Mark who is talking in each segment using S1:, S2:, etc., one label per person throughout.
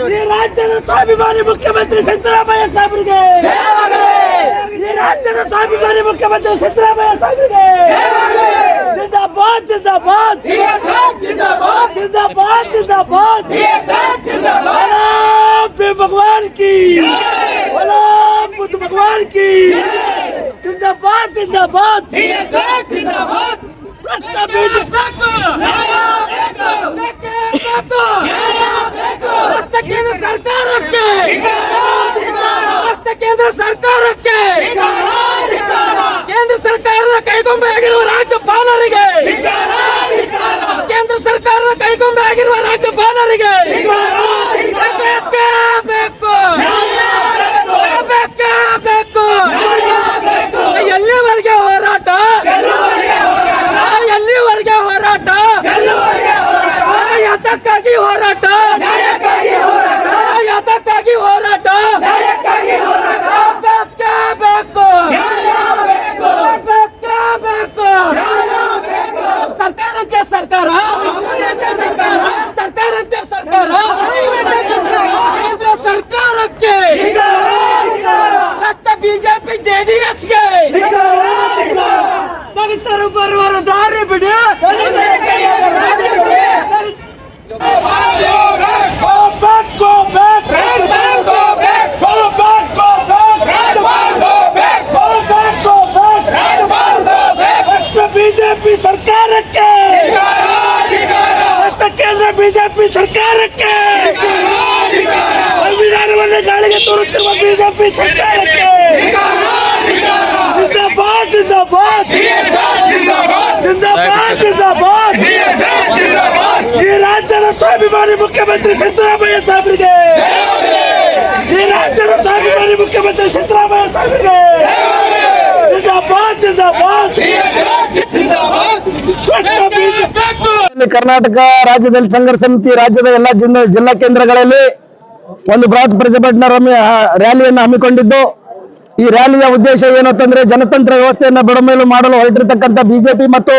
S1: ಜಿಂದಾಬಾದ್ ಈ ರಾಜ್ಯದ ಸ್ವಾಭಿಮಾನಿ ಮುಖ್ಯಮಂತ್ರಿ ಸಿದ್ದರಾಮಯ್ಯ ಸಾಹೇಬರಿಗೆ ಈ ರಾಜ್ಯದ ಸ್ವಾಭಿಮಾನಿ ಮುಖ್ಯಮಂತ್ರಿ ಸಿದ್ದರಾಮಯ್ಯ ಸಾಹೇಬರಿಗೆ ಜಿಂದಾಬಾದ್ ಜಿಂದಾಬಾದ್ ಜಿಂದಾಬಾದ್ ಜಿಂದಾಬಾದ್ बोलो भीम भगवान की बोलो बुद्ध भगवान की जिंदाबाद जिंदाबाद भ्रष्ट ಕೇಂದ್ರ ಸರ್ಕಾರಕ್ಕೆ ಕೇಂದ್ರ ಸರ್ಕಾರಕ್ಕೆ. ಕೇಂದ್ರ ಸರ್ಕಾರದ ಕೈಗೊಂಬೆ ಆಗಿರುವ ರಾಜ್ಯಪಾಲರಿಗೆ. ಕೇಂದ್ರ ಸರ್ಕಾರದ ಕೈಗೊಂಬೆ ಆಗಿರುವ ರಾಜ್ಯಪಾಲರಿಗೆ ಬೇಕು ಬೇಕು ಬೇಕು ಹೋರಾಟ ಯಾತಕ್ಕಾಗಿ ಹೋರಾಟ ಬೇಕೇ ಬೇಕು ಬೇಕೇ ಬೇಕು ಸರ್ಕಾರಕ್ಕೆ ಸರ್ಕಾರ ಸರ್ಕಾರಕ್ಕೆ ಸರ್ಕಾರ ಕೇಂದ್ರ ಸರ್ಕಾರಕ್ಕೆ ರಕ್ತ ಬಿಜೆಪಿ ಜೆಡಿಎಸ್ಗೆ ದಲಿತರು ಬರುವರ ದಾರಿ ಬಿಡಿ Go back, go back! Go back, go back! Go back, go back! ರಕ್ತ ಬಿಜೆಪಿ ಸರ್ಕಾರಕ್ಕೆ ರಕ್ತ ಕೇಂದ್ರ ಬಿಜೆಪಿ ಸರ್ಕಾರಕ್ಕೆ ಸಂವಿಧಾನವನ್ನು ಗಾಳಿಗೆ ತೋರುತ್ತಿರುವ ಬಿಜೆಪಿ ಸರ್ಕಾರಕ್ಕೆ ಜಿಂದಾಬಾದ್ ಜಿಂದಾಬಾದ್ ಜಿಂದಾಬಾದ್ ಜಿಂದಾಬಾದ್ ಈ ರಾಜ್ಯದ ಸ್ವಾಭಿಮಾನಿ ಮುಖ್ಯಮಂತ್ರಿ ಸಿದ್ದರಾಮಯ್ಯ ಸಾಹೇಬರಿಗೆ. ಈ ರಾಜ್ಯದ ಸ್ವಾಭಿಮಾನಿ ಮುಖ್ಯಮಂತ್ರಿ ಸಿದ್ದರಾಮಯ್ಯ ಸಾಹೇಬರಿಗೆ.
S2: ಕರ್ನಾಟಕ ರಾಜ್ಯದಲ್ಲಿ ಸಂಘರ್ಷ ಸಮಿತಿ ರಾಜ್ಯದ ಎಲ್ಲಾ ಜಿಲ್ಲಾ ಜಿಲ್ಲಾ ಕೇಂದ್ರಗಳಲ್ಲಿ ಒಂದು ಬೃಹತ್ ಪ್ರತಿಭಟನಾ ರ್ಯಾಲಿಯನ್ನು ಹಮ್ಮಿಕೊಂಡಿದ್ದು. ಈ ರ್ಯಾಲಿಯ ಉದ್ದೇಶ ಏನು ಅಂತಂದ್ರೆ ಜನತಂತ್ರ ವ್ಯವಸ್ಥೆಯನ್ನು ಬಡಮೇಲು ಮಾಡಲು ಹೊರಟಿರ್ತಕ್ಕಂಥ ಬಿಜೆಪಿ ಮತ್ತು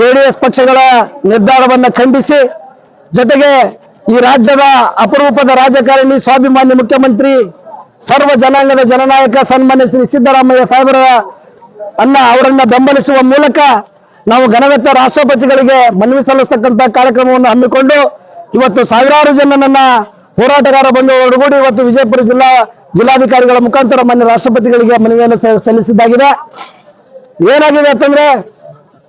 S2: ಜೆಡಿಎಸ್ ಪಕ್ಷಗಳ ನಿರ್ಧಾರವನ್ನು ಖಂಡಿಸಿ ಜೊತೆಗೆ ಈ ರಾಜ್ಯದ ಅಪರೂಪದ ರಾಜಕಾರಣಿ, ಸ್ವಾಭಿಮಾನಿ ಮುಖ್ಯಮಂತ್ರಿ, ಸರ್ವ ಜನಾಂಗದ ಜನನಾಯಕ ಸನ್ಮಾನ್ಯ ಶ್ರೀ ಸಿದ್ದರಾಮಯ್ಯ ಸಾಹೇಬರ ಅನ್ನ ಅವರನ್ನ ಬೆಂಬಲಿಸುವ ಮೂಲಕ ನಾವು ಘನವೆತ್ತ ರಾಷ್ಟ್ರಪತಿಗಳಿಗೆ ಮನವಿ ಸಲ್ಲಿಸ್ತಕ್ಕಂಥ ಕಾರ್ಯಕ್ರಮವನ್ನು ಹಮ್ಮಿಕೊಂಡು ಇವತ್ತು ಸಾವಿರಾರು ಜನನನ್ನ ಹೋರಾಟಗಾರ ಬಂದು ಒಡಗೂಡಿ ಇವತ್ತು ವಿಜಯಪುರ ಜಿಲ್ಲಾ ಜಿಲ್ಲಾಧಿಕಾರಿಗಳ ಮುಖಾಂತರ ಮಾನ್ಯ ರಾಷ್ಟ್ರಪತಿಗಳಿಗೆ ಮನವಿಯನ್ನು ಸಲ್ಲಿಸಿದ್ದಾಗಿದೆ. ಏನಾಗಿದೆ ಅಂತಂದ್ರೆ,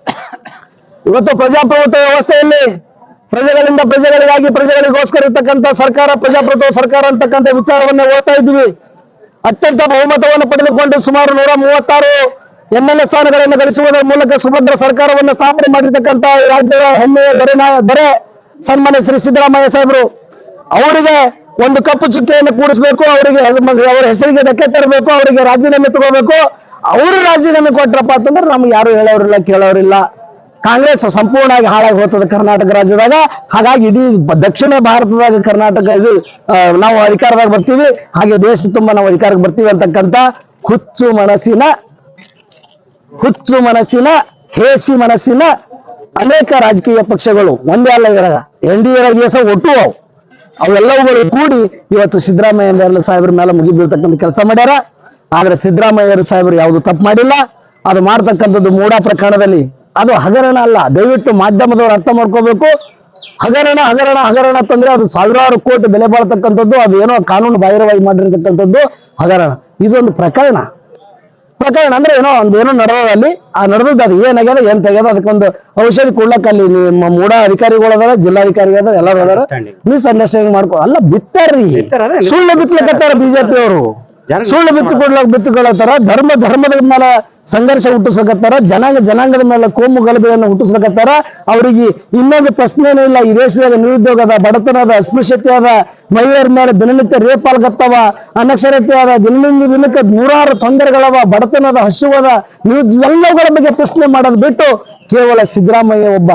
S2: ಇವತ್ತು ಪ್ರಜಾಪ್ರಭುತ್ವ ವ್ಯವಸ್ಥೆಯಲ್ಲಿ ಪ್ರಜೆಗಳಿಂದ ಪ್ರಜೆಗಳಿಗಾಗಿ ಪ್ರಜೆಗಳಿಗೋಸ್ಕರ ಇರ್ತಕ್ಕಂಥ ಸರ್ಕಾರ, ಪ್ರಜಾಪ್ರಭುತ್ವ ಸರ್ಕಾರ ಅಂತಕ್ಕಂಥ ವಿಚಾರವನ್ನ ಓದ್ತಾ ಇದ್ವಿ ಅತ್ಯಂತ ಬಹುಮತವನ್ನು ಪಡೆದುಕೊಂಡು ಸುಮಾರು ನೂರ ಮೂವತ್ತಾರು ಎಂ ಎಲ್ ಎ ಸ್ಥಾನಗಳನ್ನು ಗಳಿಸುವುದರ ಮೂಲಕ ಸುಭದ್ರ ಸರ್ಕಾರವನ್ನು ಸ್ಥಾಪನೆ ಮಾಡಿರ್ತಕ್ಕಂಥ ರಾಜ್ಯದ ಹೆಮ್ಮೆಯ ದೊರೆ ದೊರೆ ಸನ್ಮಾನ್ಯ ಶ್ರೀ ಸಿದ್ದರಾಮಯ್ಯ ಸಾಹೇಬರು. ಅವರಿಗೆ ಒಂದು ಕಪ್ಪು ಚುಕ್ಕೆಯನ್ನು ಕೂಡಿಸಬೇಕು, ಅವರಿಗೆ ಅವರ ಹೆಸರಿಗೆ ಧಕ್ಕೆ ತರಬೇಕು, ಅವರಿಗೆ ರಾಜೀನಾಮೆ ತಗೋಬೇಕು. ಅವರು ರಾಜೀನಾಮೆ ಕೊಟ್ರಪ್ಪ ಅಂತಂದ್ರೆ ನಮ್ಗೆ ಯಾರು ಹೇಳೋರಿಲ್ಲ, ಕೇಳೋರಿಲ್ಲ. ಕಾಂಗ್ರೆಸ್ ಸಂಪೂರ್ಣವಾಗಿ ಹಾಳಾಗಿ ಹೋಗ್ತದೆ ಕರ್ನಾಟಕ ರಾಜ್ಯದಾಗ. ಹಾಗಾಗಿ ಇಡೀ ದಕ್ಷಿಣ ಭಾರತದಾಗ ಕರ್ನಾಟಕ ಇದು ನಾವು ಅಧಿಕಾರದಾಗ ಬರ್ತೀವಿ. ಹಾಗೆ ದೇಶ ತುಂಬಾ ನಾವು ಅಧಿಕಾರಕ್ಕೆ ಬರ್ತೀವಿ ಅಂತಕ್ಕಂತ ಹುಚ್ಚು ಮನಸ್ಸಿನ ಹುಚ್ಚು ಮನಸ್ಸಿನ, ಹೇಸಿ ಮನಸ್ಸಿನ ಅನೇಕ ರಾಜಕೀಯ ಪಕ್ಷಗಳು ಒಂದೇ ಅಲ್ಲ ಇದ್ರಾಗ. ಎನ್ ಡಿ ಎ ಸಹ ಒಟ್ಟು ಅವು. ಅವೆಲ್ಲವುಗಳು ಕೂಡಿ ಇವತ್ತು ಸಿದ್ದರಾಮಯ್ಯ ಸಾಹೇಬ್ರ ಮೇಲೆ ಮುಗಿ ಬೀಳ್ತಕ್ಕಂಥ ಕೆಲಸ ಮಾಡ್ಯಾರ. ಆದ್ರೆ ಸಿದ್ದರಾಮಯ್ಯ ಸಾಹೇಬರು ಯಾವುದು ತಪ್ಪು ಮಾಡಿಲ್ಲ. ಅದು ಮಾಡ್ತಕ್ಕಂಥದ್ದು ಮೂಢ ಪ್ರಕರಣದಲ್ಲಿ ಅದು ಹಗರಣ ಅಲ್ಲ. ದಯವಿಟ್ಟು ಮಾಧ್ಯಮದವ್ರು ಅರ್ಥ ಮಾಡ್ಕೋಬೇಕು. ಹಗರಣ ಹಗರಣ ಹಗರಣ ಅಂತಂದ್ರೆ ಅದು ಸಾವಿರಾರು ಕೋಟಿ ಬೆಲೆ ಬಾಳ್ತಕ್ಕಂಥದ್ದು ಅದು ಏನೋ ಕಾನೂನು ಬಾಹಿರವಾಗಿ ಮಾಡಿರ್ತಕ್ಕಂಥದ್ದು ಹಗರಣ. ಇದೊಂದು ಪ್ರಕರಣ. ಪ್ರಕರಣ ಅಂದ್ರೆ ಏನೋ ಒಂದು ಏನೋ ನಡೆದಲ್ಲಿ ಆ ನಡೆದದ್ದು ಅದು ಏನಾಗ್ಯದ ಏನ್ ತೆಗ್ಯದ ಅದಕ್ಕೊಂದು ಔಷಧಿ ಕೊಡ್ಲಕ್ಕ ಅಲ್ಲಿ ನಿಮ್ಮ ಮೂಡ ಅಧಿಕಾರಿಗಳು ಅದಾರ ಜಿಲ್ಲಾಧಿಕಾರಿಗಳು ಅದಾರ ಎಲ್ಲರೂ ಅದಾರ. ಮಿಸ್ ಅಂಡರ್ಸ್ಟ್ಯಾಂಡಿಂಗ್ ಮಾಡ್ಕೊ ಅಲ್ಲ ಬಿತ್ತಾರ್ರಿ. ಸುಳ್ಳು ಬಿತ್ತಲಕತ್ತಾರ ಬಿಜೆಪಿ ಅವರು ಸುಳ್ಳು ಬಿತ್ತು ಕೊಡ್ಲಕ್ ಬಿತ್ತುಕೊಳತ್ತಾರ. ಧರ್ಮ ಧರ್ಮದ ಮೇಲೆ ಸಂಘರ್ಷ ಹುಟ್ಟಿಸ್ಲಕತ್ತಾರ ಜನಾಂಗ, ಜನಾಂಗದ ಮೇಲೆ ಕೋಮು ಗಲಭೆಯನ್ನು ಹುಟ್ಟಿಸ್ಲಕತ್ತಾರ ಅವರಿಗೆ ಇನ್ನೊಂದು ಪ್ರಶ್ನೆನೇ ಇಲ್ಲ, ಈ ದೇಶದಾಗ ನಿರುದ್ಯೋಗದ ಬಡತನದ ಅಸ್ಪೃಶ್ಯತೆ ಅದ ಮಹಿಳೆಯರ ಮೇಲೆ ದಿನನಿತ್ಯ ರೇಪಾಲ್ಗತ್ತವ ಅನಕ್ಷರತೆ ಅದ ದಿನದಿಂದ ದಿನಕ್ಕೆ ನೂರಾರು ತೊಂದರೆಗಳವ, ಬಡತನದ ಹಸುವದ ಎಲ್ಲವುಗಳ ಬಗ್ಗೆ ಪ್ರಶ್ನೆ ಮಾಡೋದು ಬಿಟ್ಟು ಕೇವಲ ಸಿದ್ದರಾಮಯ್ಯ ಒಬ್ಬ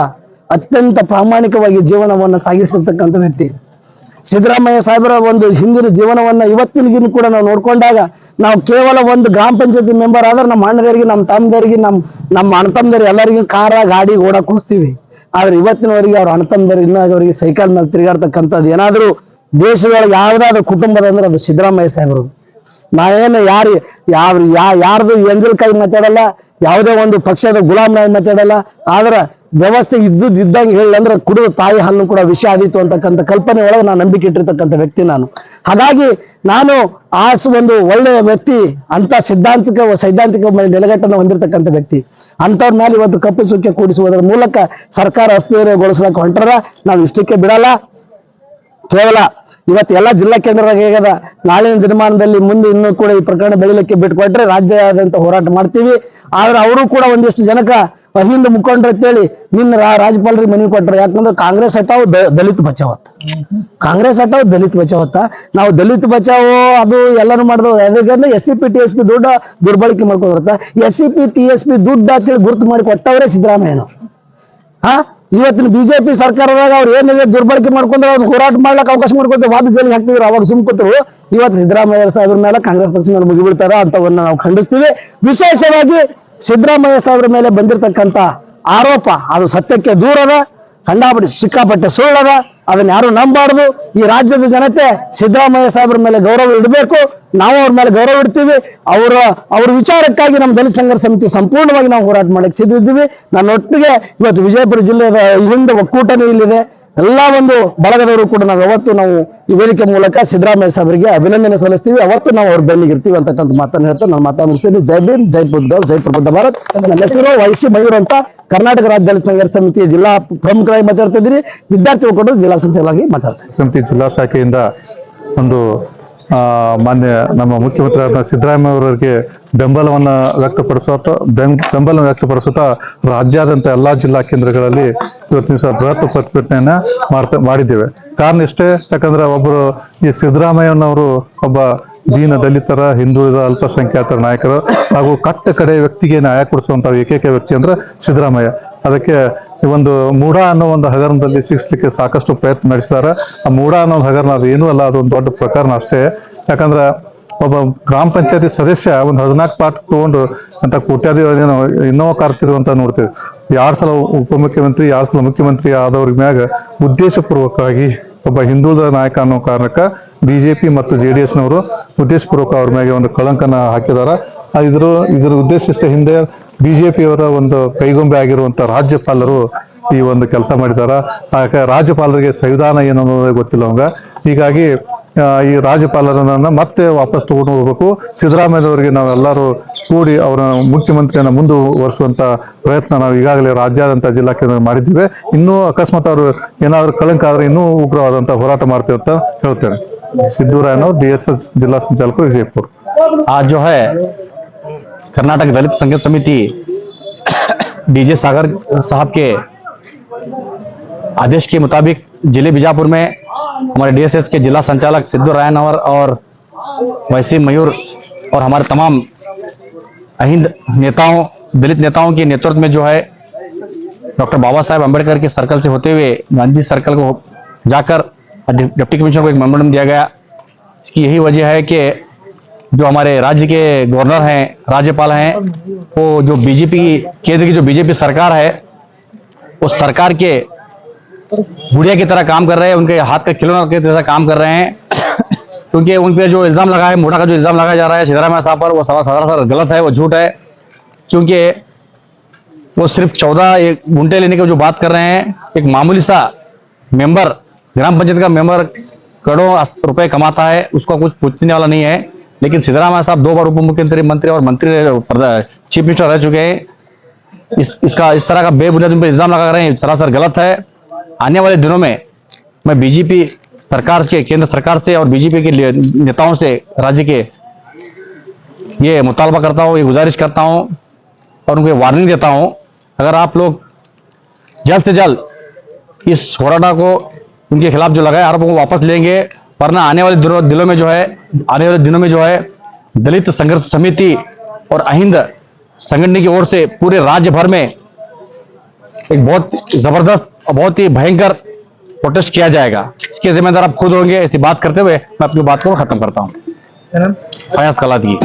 S2: ಅತ್ಯಂತ ಪ್ರಾಮಾಣಿಕವಾಗಿ ಜೀವನವನ್ನು ಸಾಗಿಸಿರ್ತಕ್ಕಂಥ ವ್ಯಕ್ತಿ. ಸಿದ್ದರಾಮಯ್ಯ ಸಾಹೇಬರ ಒಂದು ಹಿಂದಿನ ಜೀವನವನ್ನು ಇವತ್ತಿನಗಿನೂ ಕೂಡ ನಾವು ನೋಡ್ಕೊಂಡಾಗ ನಾವು ಕೇವಲ ಒಂದು ಗ್ರಾಮ ಪಂಚಾಯತಿ ಮೆಂಬರ್ ಆದ್ರೆ ನಮ್ಮ ಅಣ್ಣದರಿಗೆ, ನಮ್ಮ ತಮ್ಮದರಿಗೆ, ನಮ್ಮ ನಮ್ಮ ಅಣ್ಣ ತಮ್ಮದರಿಗೆ ಎಲ್ಲರಿಗೂ ಕಾರ, ಗಾಡಿ, ಓಡಾ ಕೂಡಿಸ್ತೀವಿ ಆದ್ರೆ ಇವತ್ತಿನವರೆಗೆ ಅವ್ರ ಅಣ್ಣತಮ್ಮದವ್ರು ಇನ್ನೂ ಅವರಿಗೆ ಸೈಕಲ್ ಮೇಲೆ ತಿರುಗಾಡ್ತಕ್ಕಂಥದ್ದು ಏನಾದರೂ ದೇಶದೊಳಗೆ ಯಾವ್ದಾದ್ರು ಕುಟುಂಬದ ಅಂದ್ರೆ ಅದು ಸಿದ್ದರಾಮಯ್ಯ ಸಾಹೇಬರು ನಾವೇನು ಯಾರು ಯಾವ ಯಾರ್ದು ಎಂಜಲ್ ಕೈ ಮಾತಾಡಲ್ಲ, ಯಾವುದೇ ಒಂದು ಪಕ್ಷದ ಗುಲಾಮ್ ನಾಯಿ ಮಾತಾಡಲ್ಲ, ಆದ್ರೆ ವ್ಯವಸ್ಥೆ ಇದ್ದದ್ದು ಇದ್ದಂಗೆ ಹೇಳಿ ಅಂದ್ರೆ ಕುಡಿದ ತಾಯಿ ಹಣ್ಣು ಕೂಡ ವಿಷ ಆದೀತು ಅಂತಕ್ಕಂಥ ಕಲ್ಪನೆ ಒಳಗೆ ನಾನು ನಂಬಿಕೆ ಇಟ್ಟಿರ್ತಕ್ಕಂಥ ವ್ಯಕ್ತಿ ನಾನು. ಹಾಗಾಗಿ ನಾನು ಆ ಒಂದು ಒಳ್ಳೆಯ ವ್ಯಕ್ತಿ ಅಂತ ಸಿದ್ಧಾಂತಿಕ ಸೈದ್ಧಾಂತಿಕ ನೆಲೆಗಟ್ಟನ್ನು ಹೊಂದಿರತಕ್ಕಂಥ ವ್ಯಕ್ತಿ. ಅಂಥವ್ರ ಮೇಲೆ ಇವತ್ತು ಕಪ್ಪು ಚುಕ್ಕೆ ಕೂಡಿಸುವುದರ ಮೂಲಕ ಸರ್ಕಾರ ಅಸ್ಥಿರಗೊಳಿಸ್ಲಕ್ಕೆ ಹೊಂಟಾರ ನಾವು ಇಷ್ಟಕ್ಕೆ ಬಿಡಲ್ಲ. ಕೇವಲ ಇವತ್ತು ಎಲ್ಲ ಜಿಲ್ಲಾ ಕೇಂದ್ರದಾಗ ಹೇಗದ ನಾಳಿನ ದಿನಮಾನದಲ್ಲಿ ಮುಂದೆ ಇನ್ನೂ ಕೂಡ ಈ ಪ್ರಕರಣ ಬೆಳಿಲಿಕ್ಕೆ ಬಿಟ್ಕೊಟ್ರೆ ರಾಜ್ಯದಂತ ಹೋರಾಟ ಮಾಡ್ತೀವಿ. ಆದ್ರೆ ಅವರು ಕೂಡ ಒಂದಿಷ್ಟು ಜನಕ ಅಹಿಂದ ಮುಖಂಡ್ರ ಅಂತೇಳಿ ನಿನ್ನ ರಾಜ್ಯಪಾಲರಿಗೆ ಮನವಿ ಕೊಟ್ರ. ಯಾಕಂದ್ರೆ ಕಾಂಗ್ರೆಸ್ ಹಟಾವ್ ದಲಿತ ಬಚಾವತ್ತ ಕಾಂಗ್ರೆಸ್ ಹಟಾವ್ ದಲಿತ ಬಚಾವತ್ತ ನಾವು ದಲಿತ ಬಚಾವೋ ಅದು ಎಲ್ಲಾನು ಮಾಡಿದ್ರು ಅದಕ್ಕೆ S C P T S P ದುಡ್ಡು ದುರ್ಬಳಕೆ ಮಾಡ್ಕೊಂಡ್ರತ್ತ S C P T S P ದುಡ್ಡು ಅಂತೇಳಿ ಗುರುತು ಮಾಡಿ ಕೊಟ್ಟವರೇ ಸಿದ್ದರಾಮಯ್ಯನವ್ರು. ಹಾ? ಇವತ್ತಿನ ಬಿಜೆಪಿ ಸರ್ಕಾರದಾಗ ಅವ್ರು ಏನಿದೆ ದುರ್ಬಳಕೆ ಮಾಡ್ಕೊಂಡ್ರೆ ಅವ್ರು ಹೋರಾಟ ಮಾಡ್ಲಿಕ್ಕೆ ಅವಕಾಶ ಮಾಡ್ಕೊತ ವಾದ ಜೈಲಿಗೆ ಹಾಕ್ತಿದ್ರು. ಅವಾಗ ಸುಮ್ಕೊತರು ಇವತ್ತು ಸಿದ್ದರಾಮಯ್ಯ ಸಾಹೇಬ್ರ ಮೇಲೆ ಕಾಂಗ್ರೆಸ್ ಪಕ್ಷ ಮುಗಿಬಿಡ್ತಾರ ಅಂತವನ್ನ ನಾವು ಖಂಡಿಸ್ತೀವಿ. ವಿಶೇಷವಾಗಿ ಸಿದ್ದರಾಮಯ್ಯ ಸಾಹೇಬ್ರ ಮೇಲೆ ಬಂದಿರತಕ್ಕಂತ ಆರೋಪ, ಅದು ಸತ್ಯಕ್ಕೆ ದೂರದ ಕಂಡಾಪಟ್ಟೆ ಸಿಕ್ಕಾಪಟ್ಟೆ ಸುಳ್ಳದ ಅದನ್ನ ಯಾರು ನಂಬಾರ್ದು ಈ ರಾಜ್ಯದ ಜನತೆ ಸಿದ್ದರಾಮಯ್ಯ ಸಾಹೇಬ್ರ ಮೇಲೆ ಗೌರವ ಇಡಬೇಕು, ನಾವು ಅವ್ರ ಮೇಲೆ ಗೌರವ ಇಡ್ತೀವಿ. ಅವರ, ಅವ್ರ ವಿಚಾರಕ್ಕಾಗಿ ನಮ್ಮ ದಲಿತ ಸಂಘರ್ಷ ಸಮಿತಿ ಸಂಪೂರ್ಣವಾಗಿ ನಾವು ಹೋರಾಟ ಮಾಡಕ್ಕೆ ಸಿದ್ಧಿದ್ದೀವಿ ನನ್ನೊಟ್ಟಿಗೆ ಇವತ್ತು ವಿಜಯಪುರ ಜಿಲ್ಲೆಯ ಹಿಂದೆ ಒಕ್ಕೂಟನೇ ಇಲ್ಲಿದೆ. ಎಲ್ಲ ಒಂದು ಬಳಗದವರು ಕೂಡ ನಾವು ಯಾವತ್ತು ನಾವು ಈ ವೇದಿಕೆ ಮೂಲಕ ಸಿದ್ದರಾಮಯ್ಯ ಸಾಹೇಬರಿಗೆ ಅಭಿನಂದನೆ ಸಲ್ಲಿಸ್ತೀವಿ. ಅವತ್ತು ನಾವು ಅವ್ರ ಬೆನ್ನಿಗೆ ಇರ್ತೀವಿ ಅಂತಕ್ಕಂಥ ಮಾತನ್ನು ಹೇಳ್ತಾ ನಾನು ಮಾತಾ ಮುಗಿಸ್ತೀನಿ. ಜೈ ಭೀಮ್, ಜೈ ಬುದ್ಧ ಜೈ ಪ್ರಬುದ್ಧ ಭಾರತ್. ನನ್ನ ಹೆಸರು ವೈಸಿ ಮಯೂರ್ ಅಂತ ಕರ್ನಾಟಕ ರಾಜ್ಯ ಸಂಘರ್ಷ ಸಮಿತಿಯ ಜಿಲ್ಲಾ ಪ್ರಮುಖರಾಗಿ ಮಾತಾಡ್ತಾ ಇದ್ದೀರಿ ವಿದ್ಯಾರ್ಥಿ ಒಕ್ಕೂಟದ ಜಿಲ್ಲಾ ಸಂಚಾರವಾಗಿ ಮಾತಾಡ್ತಾರೆ.
S3: ಸಮಿತಿ ಜಿಲ್ಲಾ ಶಾಖೆಯಿಂದ ಒಂದು ಮಾನ್ಯ ನಮ್ಮ ಮುಖ್ಯಮಂತ್ರಿಯಾದ ಸಿದ್ದರಾಮಯ್ಯ ಅವರಿಗೆ ಬೆಂಬಲವನ್ನು ವ್ಯಕ್ತಪಡಿಸುತ್ತಾ ಬೆಂ- ಬೆಂಬಲ ವ್ಯಕ್ತಪಡಿಸುತ್ತಾ ರಾಜ್ಯಾದ್ಯಂತ ಎಲ್ಲಾ ಜಿಲ್ಲಾ ಕೇಂದ್ರಗಳಲ್ಲಿ ಇವತ್ತಿನ ದಿವಸ ಬೃಹತ್ ಪ್ರತಿಭಟನೆಯನ್ನ ಮಾಡ್ತಾ ಮಾಡಿದ್ದೇವೆ. ಕಾರಣ ಇಷ್ಟೇ, ಯಾಕಂದ್ರೆ ಒಬ್ಬರು ಈ ಸಿದ್ದರಾಮಯ್ಯನವರು ಒಬ್ಬ ದೀನ ದಲಿತರ, ಹಿಂದುಳಿದ ಅಲ್ಪಸಂಖ್ಯಾತರ ನಾಯಕರು ಹಾಗೂ ಕಟ್ಟ ಕಡೆ ವ್ಯಕ್ತಿಗೆ ನ್ಯಾಯ ಕೊಡಿಸುವಂತ ಏಕೈಕ ವ್ಯಕ್ತಿ ಅಂದ್ರೆ ಸಿದ್ದರಾಮಯ್ಯ. ಅದಕ್ಕೆ ಈ ಒಂದು ಮೂಢ ಅನ್ನೋ ಒಂದು ಹಗರಣದಲ್ಲಿ ಸಿಗಿಸ್ಲಿಕ್ಕೆ ಸಾಕಷ್ಟು ಪ್ರಯತ್ನ ನಡೆಸಿದ್ದಾರೆ. ಆ ಮೂಢ ಅನ್ನೋ ಹಗರಣ ಅದು ಏನೂ ಅಲ್ಲ, ಅದೊಂದು ದೊಡ್ಡ ಪ್ರಕರಣ ಅಷ್ಟೇ. ಯಾಕಂದ್ರೆ ಒಬ್ಬ ಗ್ರಾಮ ಪಂಚಾಯತಿ ಸದಸ್ಯ ಒಂದು ಹದಿನಾಲ್ಕು ಪಾಟ್ ತಗೊಂಡು ಅಂತ ಕೋಟ್ಯಾದಿ ಏನೋ ಇನ್ನೋವಾ ಕಾರ್ ತಿರುವಂತ ನೋಡ್ತೀವಿ. ಎರಡ್ ಸಲ ಉಪಮುಖ್ಯಮಂತ್ರಿ, ಯಾರ ಸಲ ಮುಖ್ಯಮಂತ್ರಿ ಆದವ್ರ ಮ್ಯಾಗ ಉದ್ದೇಶಪೂರ್ವಕವಾಗಿ ಒಬ್ಬ ಹಿಂದುಳಿದ ನಾಯಕ ಅನ್ನೋ ಕಾರಣಕ್ಕ ಬಿಜೆಪಿ ಮತ್ತು ಜೆ ಡಿ ಎಸ್ನವರು ಉದ್ದೇಶಪೂರ್ವಕ ಅವ್ರ ಮ್ಯಾಗೆ ಒಂದು ಕಳಂಕನ ಹಾಕಿದಾರ. ಇದ್ರ ಇದ್ರ ಇದ್ರ ಹಿಂದೆ ಬಿ ಜೆ ಪಿಯವರ ಒಂದು ಕೈಗೊಂಬೆ ಆಗಿರುವಂತ ರಾಜ್ಯಪಾಲರು ಈ ಒಂದು ಕೆಲಸ ಮಾಡಿದಾರ. ರಾಜ್ಯಪಾಲರಿಗೆ ಸಂವಿಧಾನ ಏನು ಅನ್ನೋದೇ ಗೊತ್ತಿಲ್ಲ ಅವಂಗ. ಹೀಗಾಗಿ ಈ ರಾಜ್ಯಪಾಲರನ್ನ ಮತ್ತೆ ವಾಪಸ್ ತಗೊಂಡು ಹೋಗ್ಬೇಕು ಸಿದ್ದರಾಮಯ್ಯನವರಿಗೆ ನಾವೆಲ್ಲರೂ ಕೂಡಿ ಅವರ ಮುಖ್ಯಮಂತ್ರಿಯನ್ನ ಮುಂದುವರಿಸುವಂತ ಪ್ರಯತ್ನ ನಾವು ಈಗಾಗಲೇ ರಾಜ್ಯಾದ್ಯಂತ ಜಿಲ್ಲಾ ಕೇಂದ್ರ ಮಾಡಿದ್ದೀವಿ ಇನ್ನೂ ಅಕಸ್ಮಾತ್ ಅವರು ಏನಾದ್ರು ಕಳಂಕ ಆದ್ರೆ ಇನ್ನೂ ಉಗ್ರವಾದಂತ ಹೋರಾಟ ಮಾಡ್ತೇವೆ ಅಂತ ಹೇಳ್ತೇನೆ ಸಿದ್ದೂರಾಯನವರು ಡಿ ಎಸ್ ಎಸ್ ಜಿಲ್ಲಾ ಸಂಚಾಲಕರು ವಿಜಯಪುರ
S4: आज जो है कर्नाटक दलित संघर्ष समिति डीजे सागर साहब के आदेश के मुताबिक जिले बीजापुर में हमारे डीएसएस के जिला संचालक सिद्धू रायनवर और वैसी मयूर और हमारे तमाम अहिंद नेताओं, दलित नेताओं के नेतृत्व में जो है, डॉक्टर बाबा साहेब अंबेडकर के सर्कल से होते हुए गांधी सर्कल को जाकर डिप्टी कमिश्नर को एक मेमोरेंडम दिया गया। इसकी यही वजह है कि जो हमारे राज्य के गवर्नर हैं, राज्यपाल हैं, वो जो बीजेपी केंद्र की जो बीजेपी सरकार है, उस सरकार के गुड़िया की तरह काम कर रहे हैं, उनके हाथ का खिलौना की तरह काम कर रहे हैं। क्योंकि उन पर जो इल्ज़ाम लगा है मोटा का जो इल्ज़ाम लगाया जा रहा है सिद्धरामैया साहब पर, वो सरासर गलत है, वो झूठ है। क्योंकि वो सिर्फ़ चौदह एक घंटे लेने की जो बात कर रहे हैं, एक मामूली सा मेंबर, ग्राम पंचायत का मेंबर करोड़ों रुपए कमाता है, उसका कुछ पूछने वाला नहीं है। लेकिन सिद्धरामैया साहब दो बार उप मुख्यमंत्री मंत्री और मंत्री चीफ मिनिस्टर रह चुके हैं। इस इसका इस तरह का बेबुनियाद उन पर इल्ज़ाम लगा रहे हैं, सरासर गलत है। आने वाले दिनों में मैं बीजेपी सरकार के, केंद्र सरकार से और बीजेपी के नेताओं से, राज्य के ये मुतालबा करता हूँ, ये गुजारिश करता हूँ और उनको वार्निंग देता हूँ। अगर आप लोग जल्द से जल्द इस होराटा को उनके खिलाफ जो लगाए आरोपों को वापस लेंगे, वरना आने वाले दिनों में जो है, आने वाले दिनों में जो है, दलित संघर्ष समिति और अहिंद संगठन की ओर से पूरे राज्य भर में एक बहुत ज़बरदस्त और बहुत ही भयंकर प्रोटेस्ट किया जाएगा। इसके जिम्मेदार आप खुद होंगे ऐसी बात करते हुए मैं अपनी बात को खत्म करता हूँ। फयाज कलादगी।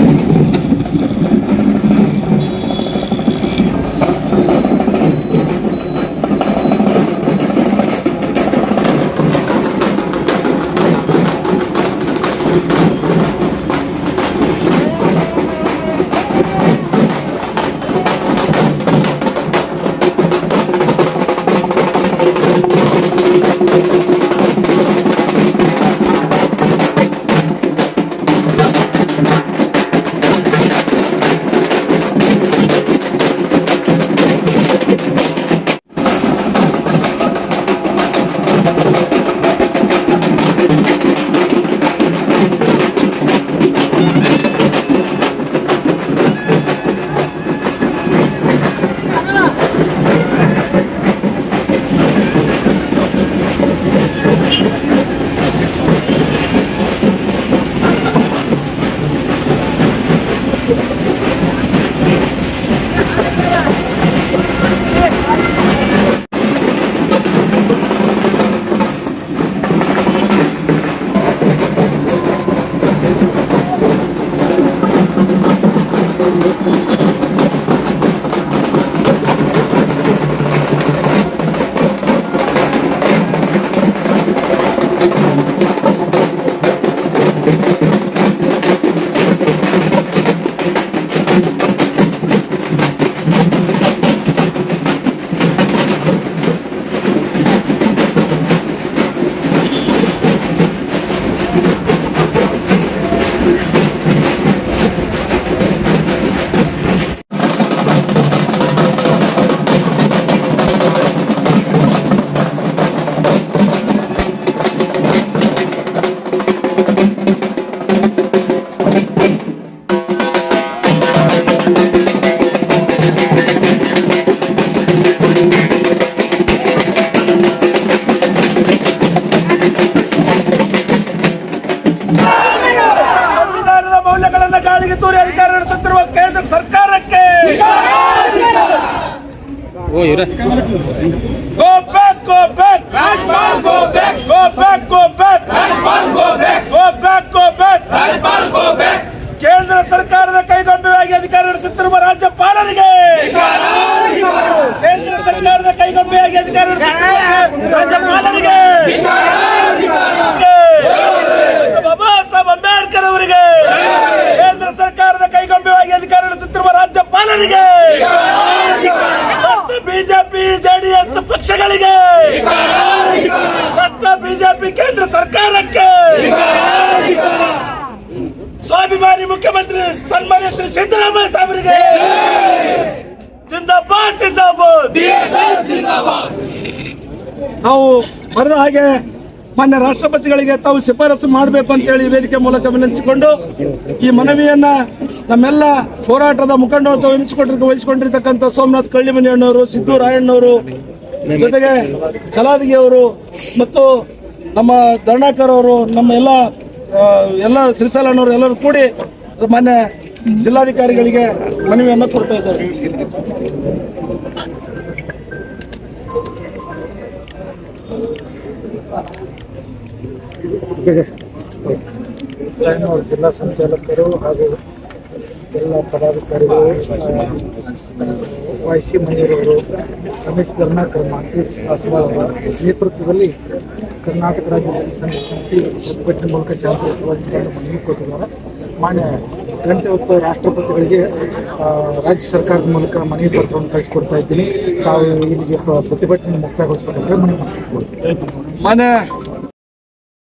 S1: ಶ್ರೀ ಸಿದ್ದರಾಮಯ್ಯ ಸಾಹೇಬರಿಗೆ. ಜಿಂದಾಬಾದ್ ನಾವು ಬರೆದ ಹಾಗೆ ಮಾನ್ಯ ರಾಷ್ಟ್ರಪತಿಗಳಿಗೆ ತಾವು ಶಿಫಾರಸು ಮಾಡಬೇಕು ಅಂತೇಳಿ ವೇದಿಕೆ ಮೂಲಕ ವಿನಂತಿಸಿಕೊಂಡು ಈ ಮನವಿಯನ್ನ ನಮ್ಮೆಲ್ಲ ಹೋರಾಟದ ಮುಖಂಡರು ತಾವು ಎನಿಸಿಕೊಂಡಿರ್ ವಹಿಸಿಕೊಂಡಿರ್ತಕ್ಕಂಥ ಸೋಮನಾಥ್ ಕಳ್ಳಿಮನಿ ಅಣ್ಣವರು ಸಿದ್ದು ರಾಯಣ್ಣವರು, ಜೊತೆಗೆ ಕಲಾದಿಗೆ ಅವರು ಮತ್ತು ನಮ್ಮ ಧರ್ಣಾಕರ್ ಅವರು, ನಮ್ಮ ಎಲ್ಲ ಎಲ್ಲ ಸಿರಿಸಲಣ್ಣವರು ಎಲ್ಲರೂ ಕೂಡಿ ಮಾನ್ಯ ಜಿಲ್ಲಾಧಿಕಾರಿಗಳಿಗೆ ಮನವಿಯನ್ನು ಕೊಡ್ತಾ ಇದ್ದಾರೆ.
S5: ಜಿಲ್ಲಾ ಸಂಚಾಲಕರು ಹಾಗೂ ಎಲ್ಲ ಪದಾಧಿಕಾರಿಗಳು ವೈ ಸಿ ಮಯೂರವರು ರಮೇಶ್ ಕರ್ನಾಕರ್ ಮಾತೃ ಸಾಸವಾಳ ಅವರ ನೇತೃತ್ವದಲ್ಲಿ ಕರ್ನಾಟಕ ರಾಜ್ಯ ಸಮಿತಿ ಮೂಲಕ ಶಾಂತಿಯುತವಾಗಿ ಮನವಿ ಕೊಟ್ಟಿದ್ದಾರೆ. ಮಾನ್ಯ ಗಣತೆ ಇವತ್ತು ರಾಷ್ಟ್ರಪತಿಗಳಿಗೆ ರಾಜ್ಯ ಸರ್ಕಾರದ ಮೂಲಕ ಮನವಿ ಪತ್ರವನ್ನು ಕಳಿಸ್ಕೊಡ್ತಾ ಇದ್ದೀನಿ. ತಾವು ಇಲ್ಲಿಗೆ ಪ್ರ- ಪ್ರತಿಭಟನೆ ಮುಕ್ತಾಯಗೊಳಿಸಬೇಕಂದ್ರೆ ಮನವಿ
S1: ಮಾನ್ಯ